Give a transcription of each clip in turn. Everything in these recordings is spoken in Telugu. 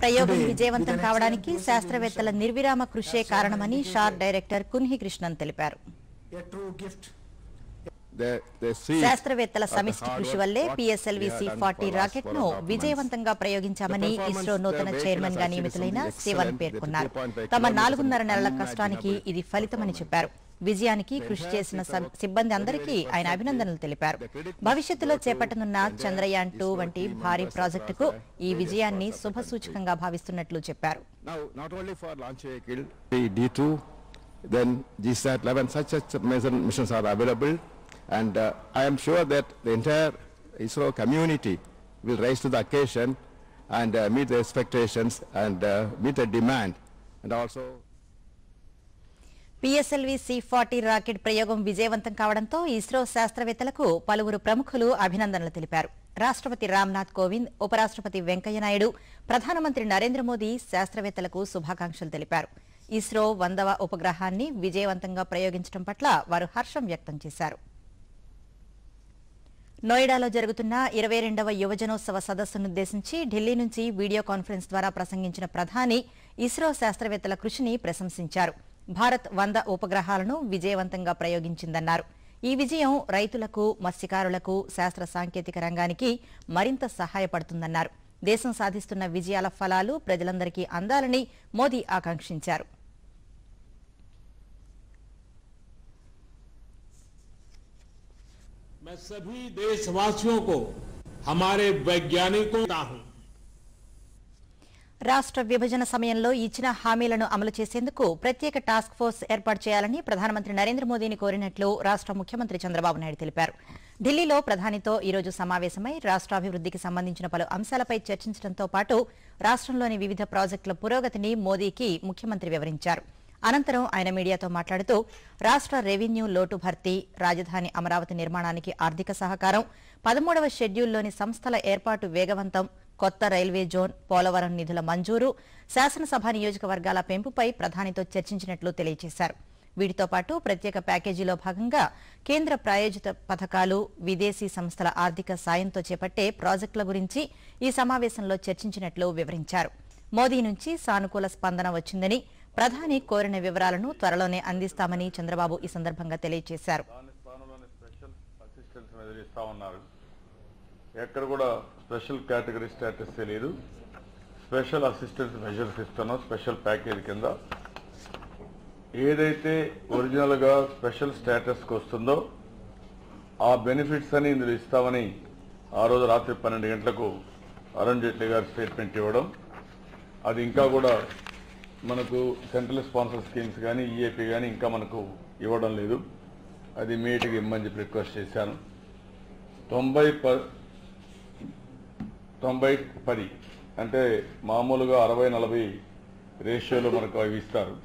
ప్రయోగం విజయవంతం కావడానికి శాస్త్రవేత్తల నిర్విరామ కృషే కారణమని షార్ డైరెక్టర్ కున్హి కృష్ణన్ తెలిపారు శాస్త్రవేత్తల సమిష్టి కృషి వల్లే పిఎస్ఎల్వి సి ఫార్టీ రాకెట్ను. విజయవంతంగా ప్రయోగించామని ఇస్రో నూతన చైర్మన్గా నియమితులైన శివన్. పేర్కొన్నారు. The 2.5 తమ నాలుగున్నర నెలల కష్టానికి ఇది ఫలితమని చెప్పారు. విజయానికి కృషి చేసిన సిబ్బంది అందరికీ ఆయన అభినందనలు తెలిపారు. భవిష్యత్తులో చేపట్టనున్న చంద్రయాన్ టూ వంటి భారీ ప్రాజెక్టుకు ఈ విజయాన్ని శుభ సూచకంగా భావిస్తున్నట్లు చెప్పారు. ISRO community will rise to the occasion and uh, meet the expectations and uh, meet the demand. And also PSLV C forty rocket ప్రయోగం విజయవంతం కావడంతో ఇస్రో శాస్త్రవేత్తలకు పలువురు ప్రముఖులు అభినందనలు తెలిపారు. రాష్ట్రపతి రామ్నాథ్ కోవింద్ ఉపరాష్ట్రపతి వెంకయ్యనాయుడు ప్రధానమంత్రి నరేంద్ర మోదీ శాస్త్రవేత్తలకు శుభాకాంక్షలు తెలిపారు. ఇస్రో వందవ ఉపగ్రహాన్ని విజయవంతంగా ప్రయోగించడం పట్ల వారు హర్షం వ్యక్తం చేశారు. నోయిడాలో జరుగుతున్న ఇరవై రెండవ యువజనోత్సవ సదస్సునుద్దేశించి ఢిల్లీ నుంచి వీడియో కాన్ఫరెన్స్ ద్వారా ప్రసంగించిన ప్రధాని ఇస్రో శాస్త్రవేత్తల కృషిని ప్రశంసించారు. భారత్ వంద ఉపగ్రహాలను విజయవంతంగా ప్రయోగించిందన్నారు ఈ విజయం రైతులకు మత్స్యకారులకు శాస్త్ర సాంకేతిక రంగానికి మరింత సహాయపడుతుందన్నారు దేశం సాధిస్తున్న విజయాల ఫలాలు ప్రజలందరికీ అందాలని మోదీ ఆకాంక్షించారు मैं सभी देशवासियों को हमारे वैज्ञानिकों का हूं రాష్ట్ర విభజన సమయంలో ఇచ్చిన హామీలను అమలు చేసేందుకు ప్రత్యేక టాస్క్ ఫోర్స్ ఏర్పాటు చేయాలని ప్రధానమంత్రి నరేంద్ర మోదీని కోరినట్లు రాష్ట్ర ముఖ్యమంత్రి చంద్రబాబు నాయుడు తెలిపారు. ఢిల్లీలో ప్రధానితో ఈ రోజు సమావేశమై రాష్ట్రాభివృద్ధికి సంబంధించిన పలు అంశాలపై చర్చించడంతో పాటు రాష్ట్రంలోని వివిధ ప్రాజెక్టుల పురోగతిని మోదీకి ముఖ్యమంత్రి వివరించారు. అనంతరం ఆయన మీడియాతో మాట్లాడుతూ రాష్ట్ర రెవెన్యూ లోటు భర్తీ రాజధాని అమరావతి నిర్మాణానికి ఆర్థిక సహకారం పదమూడవ షెడ్యూల్లోని సంస్థల ఏర్పాటు వేగవంతం కొత్త రైల్వే జోన్ పోలవరం నిధుల మంజూరు శాసనసభ నియోజకవర్గాల పెంపుపై ప్రధానితో చర్చించినట్లు తెలియజేశారు. వీటితో పాటు ప్రత్యేక ప్యాకేజీలో భాగంగా కేంద్ర ప్రాయోజిత పథకాలు విదేశీ సంస్థల ఆర్థిక సాయంతో చేపట్టే ప్రాజెక్టుల గురించి ఈ సమావేశంలో చర్చించినట్లు వివరించారు. మోదీ నుంచి సానుకూల స్పందన వచ్చిందని ప్రధాని కోరిన వివరాలను త్వరలోనే అందిస్తామని చంద్రబాబు ఈ సందర్భంగా తెలియజేశారు దాని స్థానంలోనే స్పెషల్ అసిస్టెన్స్ మీద ఇస్తా ఉన్నారు ఎక్కడ కూడా స్పెషల్ కేటగిరీ స్టేటస్ తెలియదు స్పెషల్ అసిస్టెన్స్ మెజర్స్ ఇస్తున్నాం స్పెషల్ ప్యాకేజ్ కింద. ఏదైతే ఒరిజినల్గా స్పెషల్ స్టేటస్కి వస్తుందో ఆ బెనిఫిట్స్ అని ఇందులో ఇస్తామని ఆ రోజు రాత్రి పన్నెండు గంటలకు అరుణ్ జైట్లీ గారు స్టేట్మెంట్ ఇవ్వడం. అది ఇంకా కూడా మనకు సెంట్రల్ స్పాన్సర్ స్కీమ్స్ కానీ ఈఏపీ కానీ ఇంకా మనకు ఇవ్వడం లేదు. అది మీటికి ఇమ్మని చెప్పి రిక్వెస్ట్ చేశాను. తొంభై ప తొంభై పది. అంటే మామూలుగా అరవై నలభై రేషియోలో మనకు అవి ఇస్తారు.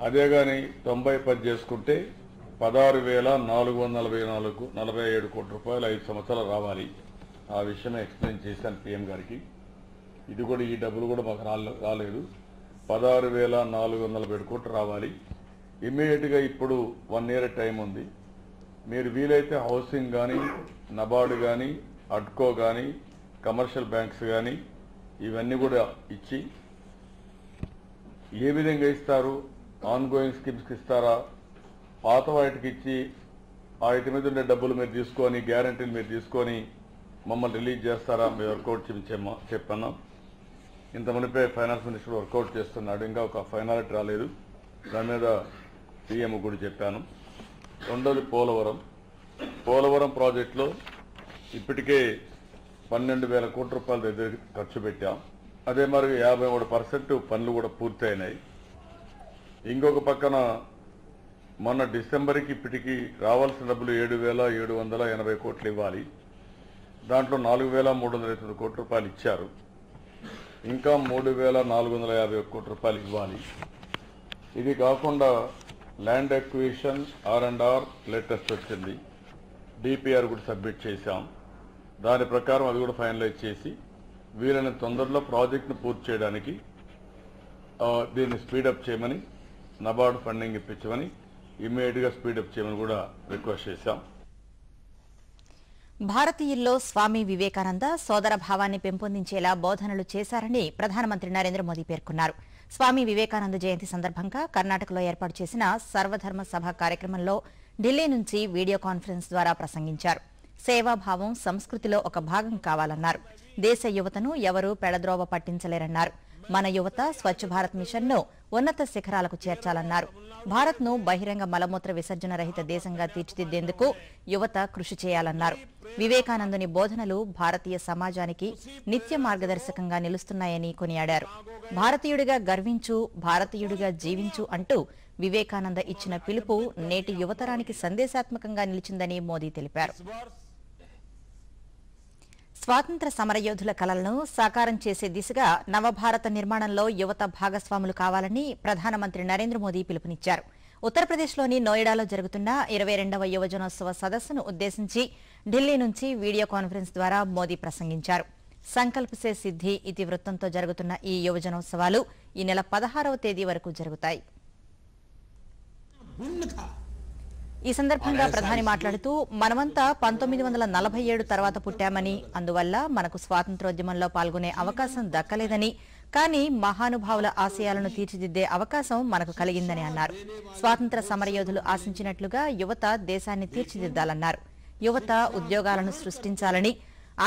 అదే కానీ తొంభై పది చేసుకుంటే పదహారు వేల నాలుగు వందల నలభై నాలుగు నలభై ఏడు కోట్ల రూపాయలు ఐదు సంవత్సరాలు రావాలి. ఆ విషయం ఎక్స్ప్లెయిన్ చేశాను పిఎం గారికి. ఇది కూడా ఈ డబ్బులు కూడా మాకు రాలేదు. పదహారు వేల నాలుగు వందల ఏడు కోట్లు రావాలి. ఇమ్మీడియట్గా ఇప్పుడు వన్ ఇయర్ టైం ఉంది. మీరు వీలైతే హౌసింగ్ కానీ నబార్డు కానీ అడ్కో కానీ కమర్షియల్ బ్యాంక్స్ కానీ ఇవన్నీ కూడా ఇచ్చి ఏ విధంగా ఇస్తారు? ఆన్ గోయింగ్ స్కీమ్స్కి ఇస్తారా? పాత వాటికి ఇచ్చి వాటి మీద ఉండే డబ్బులు మీరు తీసుకొని గ్యారంటీలు మీరు తీసుకొని మమ్మల్ని రిలీజ్ చేస్తారా? మీరు వర్కౌట్ చెప్పన్నాం. ఇంత మునిపే ఫైనాన్స్ మినిస్టర్ వర్కౌట్ చేస్తున్నాడు. ఇంకా ఒక ఫైనాలిటీ రాలేదు. దాని మీద సీఎం కూడా చెప్పాను. రెండోది పోలవరం. పోలవరం ప్రాజెక్టులో ఇప్పటికే పన్నెండు వేల కోట్ల రూపాయల దగ్గర ఖర్చు పెట్టాం. అదే మరి యాభై మూడు పర్సెంట్ పనులు కూడా పూర్తయినాయి. ఇంకొక పక్కన మొన్న డిసెంబర్కి ఇప్పటికి రావాల్సిన డబ్బులు ఏడు వేల ఏడు వందల ఎనభై కోట్లు ఇవ్వాలి. దాంట్లో నాలుగు వేల మూడు వందల తొమ్మిది కోట్ల రూపాయలు ఇచ్చారు. ఇంకా మూడు వేల నాలుగు వందల యాభై ఒక్క కోట్ల రూపాయలు ఇవ్వాలి. ఇది కాకుండా land acquisition R and R latest వచ్చింది. డిపిఆర్ కూడా సబ్మిట్ చేశాం. దాని ప్రకారం అది కూడా ఫైనలైజ్ చేసి వీలైన తొందరలో ప్రాజెక్ట్ను పూర్తి చేయడానికి దీన్ని స్పీడప్ చేయమని నబార్డ్ ఫండింగ్ ఇప్పించమని ఇమ్మీడియట్గా స్పీడప్ చేయమని కూడా రిక్వెస్ట్ చేశాం. భారతీయుల్లో స్వామి వివేకానంద సోదర భావాన్ని పెంపొందించేలా బోధనలు చేశారని ప్రధానమంత్రి నరేంద్ర మోదీ పేర్కొన్నారు. స్వామి వివేకానంద జయంతి సందర్భంగా కర్ణాటకలో ఏర్పాటు చేసిన సర్వధర్మ సభ కార్యక్రమంలో ఢిల్లీ నుంచి వీడియో కాన్ఫరెన్స్ ద్వారా ప్రసంగించారు. సేవాభావం సంస్కృతిలో ఒక భాగం కావాలన్నారు. దేశ యువతను ఎవరూ పెడద్రోవ పట్టించలేరన్నారు. మన యువత స్వచ్ఛ భారత్ మిషన్ను ఉన్నత శిఖరాలకు చేర్చాలన్నారు. భారత్ను బహిరంగ మలమూత్ర విసర్జన రహిత దేశంగా తీర్చిదిద్దేందుకు యువత కృషి చేయాలన్నారు. వివేకానందుని బోధనలు భారతీయ సమాజానికి నిత్య మార్గదర్శకంగా నిలుస్తున్నాయని కొనియాడారు. భారతీయుడిగా గర్వించు భారతీయుడిగా జీవించు అంటూ వివేకానంద ఇచ్చిన పిలుపు నేటి యువతరానికి సందేశాత్మకంగా నిలిచిందని మోదీ తెలిపారు. స్వాతంత్ర సమరయోధుల కలలను సాకారం చేసే దిశగా నవభారత నిర్మాణంలో యువత భాగస్వాములు కావాలని ప్రధానమంత్రి నరేంద్ర మోదీ పిలుపునిచ్చారు. ఉత్తరప్రదేశ్లోని నోయిడాలో జరుగుతున్న ఇరవై రెండవ యువజనోత్సవ సదస్సును ఉద్దేశించి ఢిల్లీ నుంచి వీడియో కాన్ఫరెన్స్ ద్వారా మోదీ ప్రసంగించారు. సంకల్ప్ సే సిద్ధి ఇతివృత్తంతో జరుగుతున్న ఈ యువజనోత్సవాలు ఈ నెల పదహారవ తేదీ వరకు జరుగుతాయి. ఈ సందర్భంగా ప్రధాని మాట్లాడుతూ మనమంతా పంతొమ్మిది వందల నలభై ఏడు తర్వాత పుట్టామని అందువల్ల మనకు స్వాతంత్రోద్యమంలో పాల్గొనే అవకాశం దక్కలేదని కానీ మహానుభావుల ఆశయాలను తీర్చిదిద్దే అవకాశం మనకు కలిగిందని అన్నారు. స్వాతంత్ర సమరయోధులు ఆశించినట్లుగా యువత దేశాన్ని తీర్చిదిద్దాలన్నారు. యువత ఉద్యోగాలను సృష్టించాలని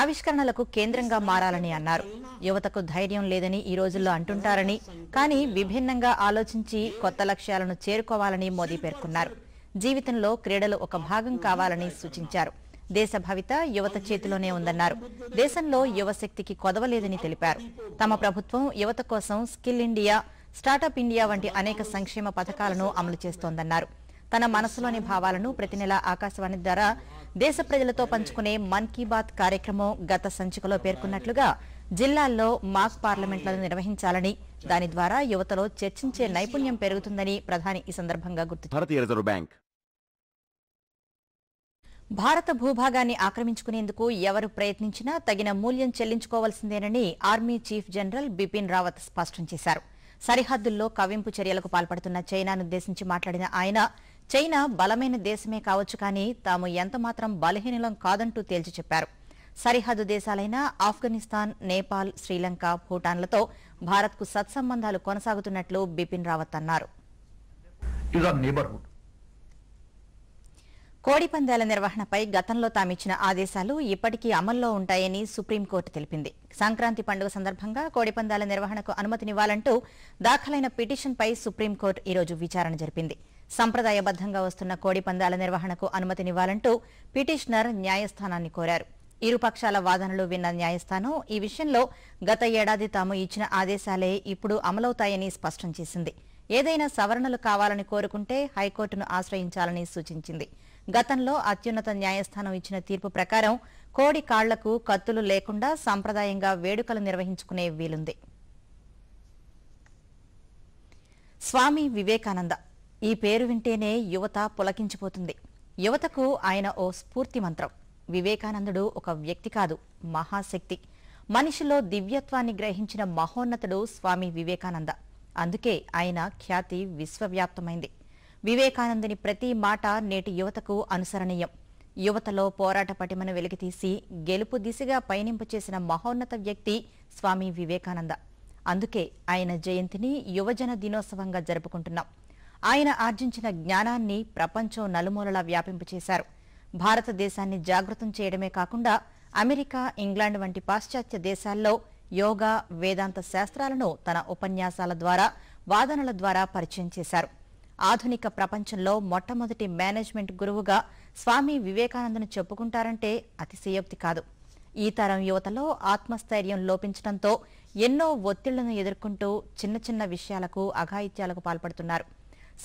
ఆవిష్కరణలకు కేంద్రంగా మారాలని అన్నారు. యువతకు ధైర్యం లేదని ఈ రోజుల్లో అంటుంటారని కానీ విభిన్నంగా ఆలోచించి కొత్త లక్ష్యాలను చేరుకోవాలని మోదీ పేర్కొన్నారు. జీవితంలో క్రీడలు ఒక భాగం కావాలని సూచించారు. దేశ భవిత యువత చేతిలోనే ఉందన్నారు. దేశంలో యువశక్తికి కొదవలేదని తెలిపారు. తమ ప్రభుత్వం యువత కోసం స్కిల్ ఇండియా స్టార్టప్ ఇండియా వంటి అనేక సంక్షేమ పథకాలను అమలు చేస్తోందన్నారు. తన మనసులోని భావాలను ప్రతి నెల ఆకాశవాణి ద్వారా దేశ ప్రజలతో పంచుకునే మన్ కీ బాత్ కార్యక్రమం గత సంచికలో పేర్కొన్నట్లుగా జిల్లాల్లో మాక్ పార్లమెంట్లను నిర్వహించాలని దాని ద్వారా యువతలో చర్చించే నైపుణ్యం పెరుగుతుందని ప్రధాని ఈ సందర్భంగా గుర్తు భారతీయ రిజర్వ్ బ్యాంక్ భారత భూభాగాన్ని ఆక్రమించుకునేందుకు ఎవరు ప్రయత్నించినా తగిన మూల్యం చెల్లించుకోవాల్సిందేనని army chief general Bipin Rawat స్పష్టం చేశారు. సరిహద్దుల్లో కవింపు చర్యలకు పాల్పడుతున్న చైనానుద్దేశించి మాట్లాడిన ఆయన చైనా బలమైన దేశమే కావచ్చు కానీ తాము ఎంతమాత్రం బలహీనలం కాదంటూ తేల్చి చెప్పారు. సరిహద్దు దేశాలైన ఆఫ్ఘనిస్తాన్ నేపాల్ శ్రీలంక భూటాన్లతో భారత్కు సత్సంబంధాలు కొనసాగుతున్నట్లు బిపిన్ రావత్ అన్నారు. కోడిపందాల కోడి పందాల నిర్వహణపై గతంలో తామిచ్చిన ఆదేశాలు ఇప్పటికీ అమల్లో ఉంటాయని సుప్రీంకోర్టు తెలిపింది. సంక్రాంతి పండుగ సందర్భంగా కోడిపందాల నిర్వహణకు అనుమతినివ్వాలంటూ దాఖలైన పిటిషన్పై సుప్రీంకోర్టు ఈరోజు విచారణ జరిపింది. సంప్రదాయబద్దంగా వస్తున్న కోడిపందాల నిర్వహణకు అనుమతినివ్వాలంటూ పిటిషనర్ న్యాయస్థానాన్ని కోరారు. ఇరు పక్షాల వాదనలు విన్న న్యాయస్థానం ఈ విషయంలో గత ఏడాది తాము ఇచ్చిన ఆదేశాలే ఇప్పుడు అమలవుతాయని స్పష్టం చేసింది. ఏదైనా సవరణలు కావాలని కోరుకుంటే హైకోర్టును ఆశ్రయించాలని సూచించింది. గతంలో అత్యున్నత న్యాయస్థానం ఇచ్చిన తీర్పు ప్రకారం కోడి కాళ్ళకు కత్తులు లేకుండా సంప్రదాయంగా వేడుకలు నిర్వహించుకునే వీలుంది. స్వామి వివేకానంద. ఈ పేరు వింటేనే యువత పులకించిపోతుంది. యువతకు ఆయన ఓ స్ఫూర్తి మంత్రం. వివేకానందుడు ఒక వ్యక్తి కాదు మహాశక్తి. మనిషిలో దివ్యత్వాన్ని గ్రహించిన మహోన్నతుడు స్వామి వివేకానంద. అందుకే ఆయన ఖ్యాతి విశ్వవ్యాప్తమైంది. వివేకానందుని ప్రతి మాట నేటి యువతకు అనుసరణీయం. యువతలో పోరాట పటిమను వెలికితీసి గెలుపు దిశగా పయనింపు చేసిన మహోన్నత వ్యక్తి స్వామి వివేకానంద. అందుకే ఆయన జయంతిని యువజన దినోత్సవంగా జరుపుకుంటున్నాం. ఆయన ఆర్జించిన జ్ఞానాన్ని ప్రపంచం నలుమూలలా వ్యాపింపచేశారు భారతదేశాన్ని జాగృతం చేయడమే కాకుండా అమెరికా ఇంగ్లాండ్ వంటి పాశ్చాత్య దేశాల్లో యోగా వేదాంత శాస్త్రాలను తన ఉపన్యాసాల ద్వారా వాదనల ద్వారా పరిచయం చేశారు. ఆధునిక ప్రపంచంలో మొట్టమొదటి మేనేజ్మెంట్ గురువుగా స్వామి వివేకానందను చెప్పుకుంటారంటే అతిశయోక్తి కాదు. ఈ తరం యువతలో ఆత్మస్థైర్యం లోపించడంతో ఎన్నో ఒత్తిళ్ళను ఎదుర్కొంటూ చిన్న చిన్న విషయాలకు అఘాయిత్యాలకు పాల్పడుతున్నారు.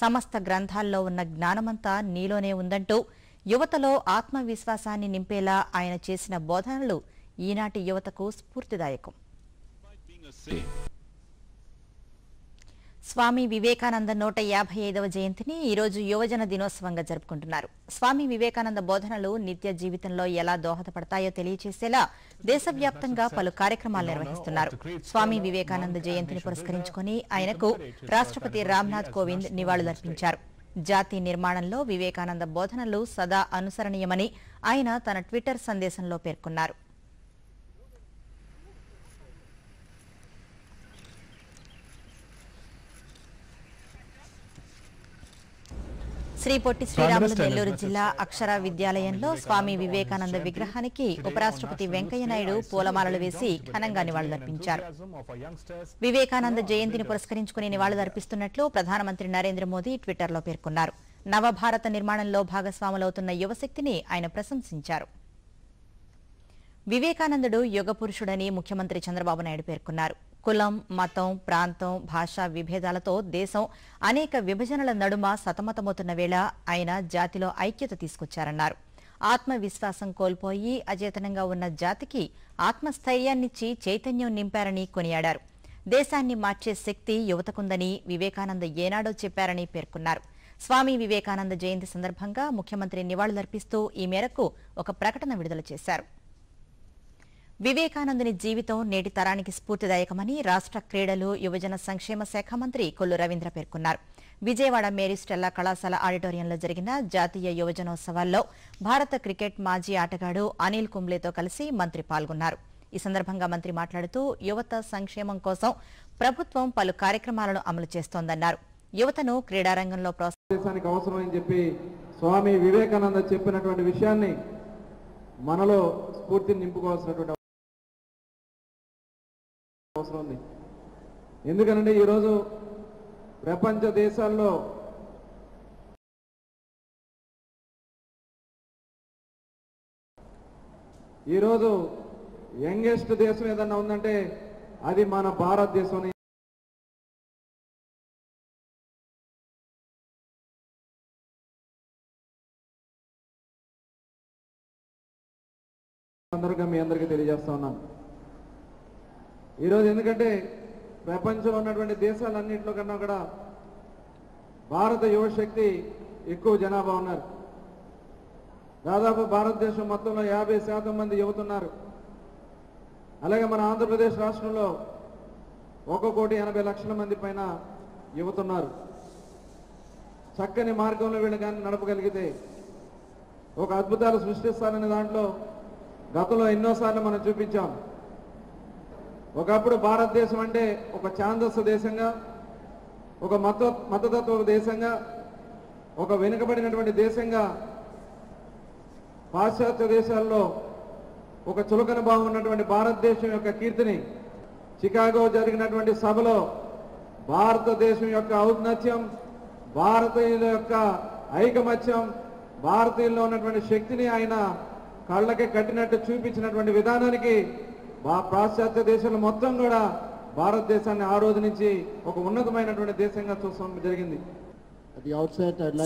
సమస్త గ్రంథాల్లో ఉన్న జ్ఞానమంతా నీలోనే ఉందంటూ యువతలో ఆత్మవిశ్వాసాన్ని నింపేలా ఆయన చేసిన బోధనలు ఈనాటి యువతకు స్ఫూర్తిదాయకం. స్వామి వివేకానంద నూట యాభై ఐదవ జయంతిని ఈరోజు యువజన దినోత్సవంగా జరుపుకుంటున్నారు. స్వామి వివేకానంద బోధనలు నిత్య జీవితంలో ఎలా దోహదపడతాయో తెలియచేసేలా దేశవ్యాప్తంగా పలు కార్యక్రమాలు నిర్వహిస్తున్నారు. స్వామి వివేకానంద జయంతిని పురస్కరించుకుని ఆయనకు రాష్ట్రపతి రామ్నాథ్ కోవింద్ నివాళులర్పించారు. జాతి నిర్మాణంలో వివేకానంద బోధనలు సదా అనుసరణీయమని ఆయన తన ట్విట్టర్ సందేశంలో పేర్కొన్నారు. శ్రీ పొట్టి శ్రీరాములు నెల్లూరు జిల్లా అక్షర విద్యాలయంలో స్వామి వివేకానంద విగ్రహానికి ఉపరాష్ట్రపతి వెంకయ్య నాయుడు పూలమాలలు వేసి ఘనంగా నివాళులర్పించారు. వివేకానంద జయంతిని పురస్కరించుకుని నివాళులర్పిస్తున్నట్లు ప్రధానమంత్రి నరేంద్ర మోదీ ట్విట్టర్లో పేర్కొన్నారు. నవభారత నిర్మాణంలో భాగస్వాములవుతున్న యువశక్తిని ఆయన ప్రశంసించారు. వివేకానందుడు యుగపురుషుడని ముఖ్యమంత్రి చంద్రబాబు నాయుడు పేర్కొన్నారు. కులం మతం ప్రాంతం భాషా విభేదాలతో దేశం అనేక విభజనల నడుమ సతమతమవుతున్న వేళ ఆయన జాతిలో ఐక్యత తీసుకొచ్చారన్నారు. ఆత్మవిశ్వాసం కోల్పోయి అచేతనంగా ఉన్న జాతికి ఆత్మస్థైర్యాన్నిచ్చి చైతన్యం నింపారని కొనియాడారు. దేశాన్ని మార్చే శక్తి యువతకుందని వివేకానంద ఏనాడో చెప్పారని పేర్కొన్నారు. స్వామి వివేకానంద జయంతి సందర్భంగా ముఖ్యమంత్రి నివాళులర్పిస్తూ ఈ మేరకు ఒక ప్రకటన విడుదల చేశారు. వివేకానందుని జీవితం నేటి తరానికి స్ఫూర్తిదాయకమని రాష్ట్ర క్రీడలు యువజన సంక్షేమ శాఖ మంత్రి కొల్లు రవీంద్ర పేర్కొన్నారు. విజయవాడ మేరీ స్టెల్లా కళాశాల ఆడిటోరియంలో జరిగిన జాతీయ యువజనోత్సవాల్లో భారత క్రికెట్ మాజీ ఆటగాడు అనిల్ కుంబ్లేతో కలిసి మంత్రి పాల్గొన్నారు. ఈ సందర్భంగా మంత్రి మాట్లాడుతూ యువత సంక్షేమం కోసం ప్రభుత్వం పలు కార్యక్రమాలను అమలు చేస్తోందన్నారు. యువతను క్రీడారంగంలో చెప్పి స్వామి వివేకానంద చెప్పినటువంటి విషయాన్ని మనలో స్ఫూర్తిని నింపుకోవాల్సినటువంటి అవసరం ఉంది. ఎందుకనంటే ఈరోజు ప్రపంచ దేశాల్లో ఈరోజు యంగెస్ట్ దేశం ఏదన్నా ఉందంటే అది మన భారతదేశం. అని మీ అందరికీ తెలియజేస్తా ఉన్నాను. ఈరోజు ఎందుకంటే ప్రపంచంలో ఉన్నటువంటి దేశాలన్నింటిలో కన్నా కూడా భారత యువశక్తి ఎక్కువ జనాభా ఉన్నారు. దాదాపు భారతదేశం మొత్తంలో యాభై శాతం మంది యువతున్నారు. అలాగే మన ఆంధ్రప్రదేశ్ రాష్ట్రంలో ఒక కోటి ఎనభై లక్షల మంది పైన యువతున్నారు. చక్కని మార్గంలో వీళ్ళు కానీ నడపగలిగితే ఒక అద్భుతాలు సృష్టిస్తారనే దాంట్లో గతంలో ఎన్నోసార్లు మనం చూపించాం. ఒకప్పుడు భారతదేశం అంటే ఒక ఛాందస్సు దేశంగా ఒక మత మతతత్వ దేశంగా ఒక వెనుకబడినటువంటి దేశంగా పాశ్చాత్య దేశాల్లో ఒక చులకన భావం ఉన్నటువంటి భారతదేశం యొక్క కీర్తిని చికాగో జరిగినటువంటి సభలో భారతదేశం యొక్క ఔన్నత్యం భారతీయుల యొక్క ఐకమత్యం భారతీయుల్లో ఉన్నటువంటి శక్తిని ఆయన కళ్ళకి కట్టినట్టు చూపించినటువంటి విధానానికి బా పాశ్చాత్య దేశాలు మొత్తం కూడా భారతదేశాన్ని ఆ రోజు నుంచి ఒక ఉన్నతమైనటువంటి దేశంగా చూస్తాం జరిగింది.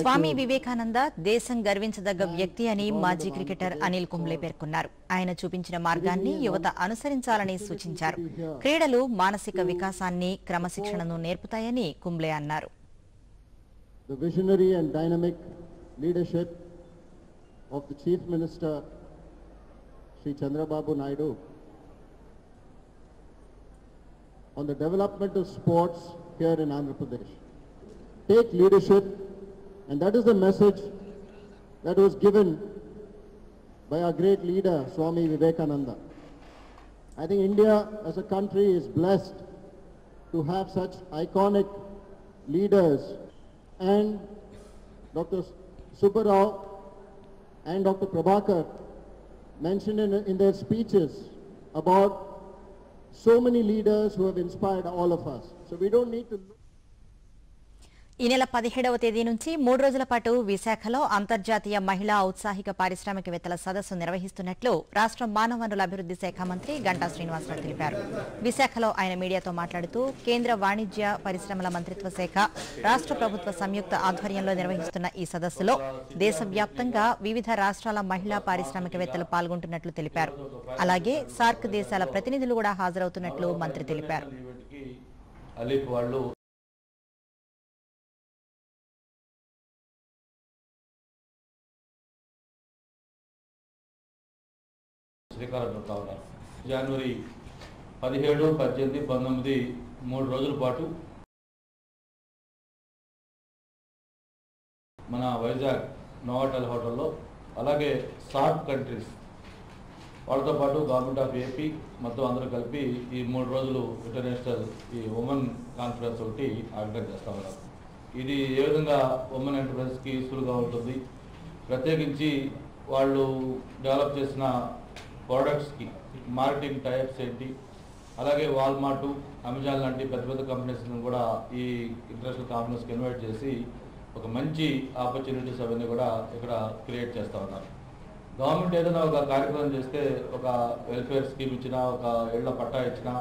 స్వామి వివేకానంద దేశం గర్వించదగ్గ వ్యక్తి అని మాజీ క్రికెటర్ అనిల్ కుంబ్లే పేర్కొన్నారు. ఆయన చూపించిన మార్గాన్ని యువత అనుసరించాలని సూచించారు. క్రీడలు మానసిక వికాసాన్ని క్రమశిక్షణను నేర్పుతాయని కుంబ్లే అన్నారు. the visionary and dynamic leadership of the Chief Minister, Sri Chandrababu Naidu, on the development of sports here in Andhra Pradesh. Take leadership, and that is the message that was given by our great leader, Swami Vivekananda. I think India as a country is blessed to have such iconic leaders and Dr. Subbarao and Dr. Prabhakar mentioned in, in their speeches about so many leaders who have inspired all of us. So we don't need to ఈ నెల పదిహేడవ తేదీ నుంచి మూడు రోజుల పాటు విశాఖలో అంతర్జాతీయ మహిళా ఔత్సాహిక పారిశ్రామికవేత్తల సదస్సు నిర్వహిస్తున్నట్లు రాష్ట్ర మానవ వనరుల అభివృద్ధి శాఖ మంత్రి గంటా శ్రీనివాసరావు తెలిపారు. విశాఖలో ఆయన మీడియాతో మాట్లాడుతూ కేంద్ర వాణిజ్య పరిశ్రమల మంత్రిత్వ శాఖ రాష్ట్ర ప్రభుత్వ సంయుక్త ఆధ్వర్యంలో నిర్వహిస్తున్న ఈ సదస్సులో దేశవ్యాప్తంగా వివిధ రాష్ట్రాల మహిళా పారిశ్రామికవేత్తలు పాల్గొంటున్నట్లు తెలిపారు. అలాగే సార్క్ దేశాల ప్రతినిధులు కూడా హాజరవుతున్నట్లు మంత్రి తెలిపారు. ఈవెంట్కి ఉన్నారు జనవరి పదిహేడు పద్దెనిమిది పంతొమ్మిది మూడు రోజుల పాటు మన వైజాగ్ నోవాటల్ హోటల్లో అలాగే సార్క్ కంట్రీస్ వాళ్ళతో పాటు గవర్నమెంట్ ఆఫ్ ఏపీ మొత్తం అందరూ కలిపి ఈ మూడు రోజులు ఇంటర్నేషనల్ ఈ ఉమెన్ కాన్ఫరెన్స్ ఒకటి ఆర్గనైజ్ చేస్తా ఉన్నారు. ఇది ఏ విధంగా ఉమెన్ ఎంటర్ప్రైజెస్కి యూస్ఫుల్గా ఉంటుంది? ప్రత్యేకించి వాళ్ళు డెవలప్ చేసిన ప్రోడక్ట్స్కి మార్కెటింగ్ టైప్స్ ఏంటి? అలాగే వాల్మార్ట్ అమెజాన్ లాంటి పెద్ద పెద్ద కంపెనీస్ని కూడా ఈ ఇంటర్నేషనల్ కాన్ఫరెన్స్కి ఇన్వైట్ చేసి ఒక మంచి ఆపర్చునిటీస్ అవన్నీ కూడా ఇక్కడ క్రియేట్ చేస్తూ ఉన్నారు. గవర్నమెంట్ ఏదైనా ఒక కార్యక్రమం చేస్తే ఒక వెల్ఫేర్ స్కీమ్ ఇచ్చినా ఒక ఇళ్ళ పట్టా ఇచ్చినా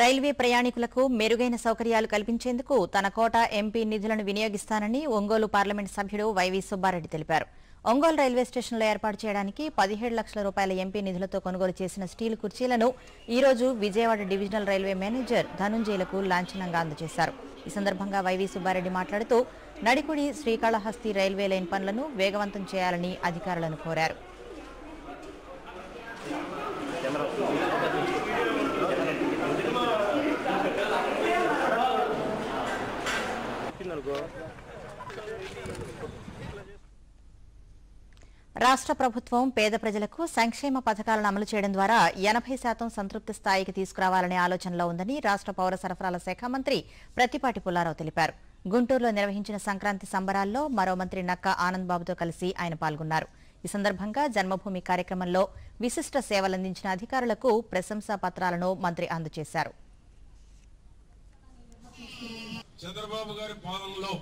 రైల్వే ప్రయాణికులకు మెరుగైన సౌకర్యాలు కల్పించేందుకు తన కోట ఎంపీ నిధులను వినియోగిస్తానని ఒంగోలు పార్లమెంట్ సభ్యుడు వైవి సుబ్బారెడ్డి తెలిపారు. ఒంగోలు రైల్వే స్టేషన్లో ఏర్పాటు చేయడానికి పదిహేడు లక్షల రూపాయల ఎంపీ నిధులతో కొనుగోలు చేసిన స్టీల్ కుర్చీలను ఈరోజు విజయవాడ డివిజనల్ రైల్వే మేనేజర్ ధనుంజయులకు లాంఛనంగా అందజేశారు. ఈ సందర్భంగా వైవి సుబ్బారెడ్డి మాట్లాడుతూ నడికుడి శ్రీకాళహస్తి రైల్వే లైన్ పనులను వేగవంతం చేయాలని అధికారులను కోరారు. రాష్ట్ర ప్రభుత్వం పేద ప్రజలకు సంక్షేమ పథకాలను అమలు చేయడం ద్వారా ఎనభై శాతం సంతృప్తి స్థాయికి తీసుకురావాలనే ఆలోచనలో ఉందని రాష్ట్ర పౌర సరఫరాల శాఖ మంత్రి ప్రతిపాటి పుల్లారావు తెలిపారు. గుంటూరులో నిర్వహించిన సంక్రాంతి సంబరాల్లో మరో మంత్రి నక్కా ఆనంద్ బాబుతో కలిసి ఆయన పాల్గొన్నారు. ఈ సందర్భంగా జన్మభూమి కార్యక్రమంలో విశిష్ట సేవలందించిన అధికారులకు ప్రశంసా పత్రాలను మంత్రి అందజేశారు. చంద్రబాబు గారి పాలనలో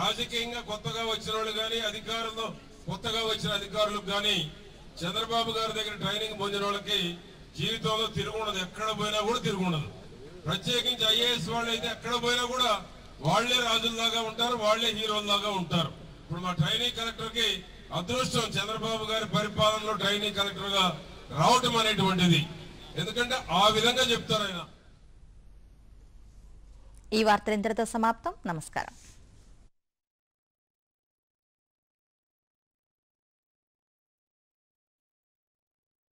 రాజకీయంగా కొత్తగా వచ్చిన వాళ్ళు కానీ అధికారంలో కొత్తగా వచ్చిన అధికారులకు కానీ చంద్రబాబు గారి దగ్గర ట్రైనింగ్ పొందిన వాళ్ళకి జీవితంలో తిరుగుండదు. ఎక్కడ పోయినా కూడా తిరుగుండదు. ప్రత్యేకించి ఐఏఎస్ వాళ్ళు అయితే ఎక్కడ పోయినా కూడా వాళ్ళే రాజుల్లాగా ఉంటారు వాళ్ళే హీరోల్లాగా ఉంటారు. ఇప్పుడు మా ట్రైనింగ్ కలెక్టర్కి అదృష్టం చంద్రబాబు గారి పరిపాలనలో ట్రైనింగ్ కలెక్టర్గా రావటం అనేటువంటిది. ఎందుకంటే ఆ విధంగా చెప్తారు ఆయన. ఈ వార్త ఇంతటితో సమాప్తం. నమస్కారం.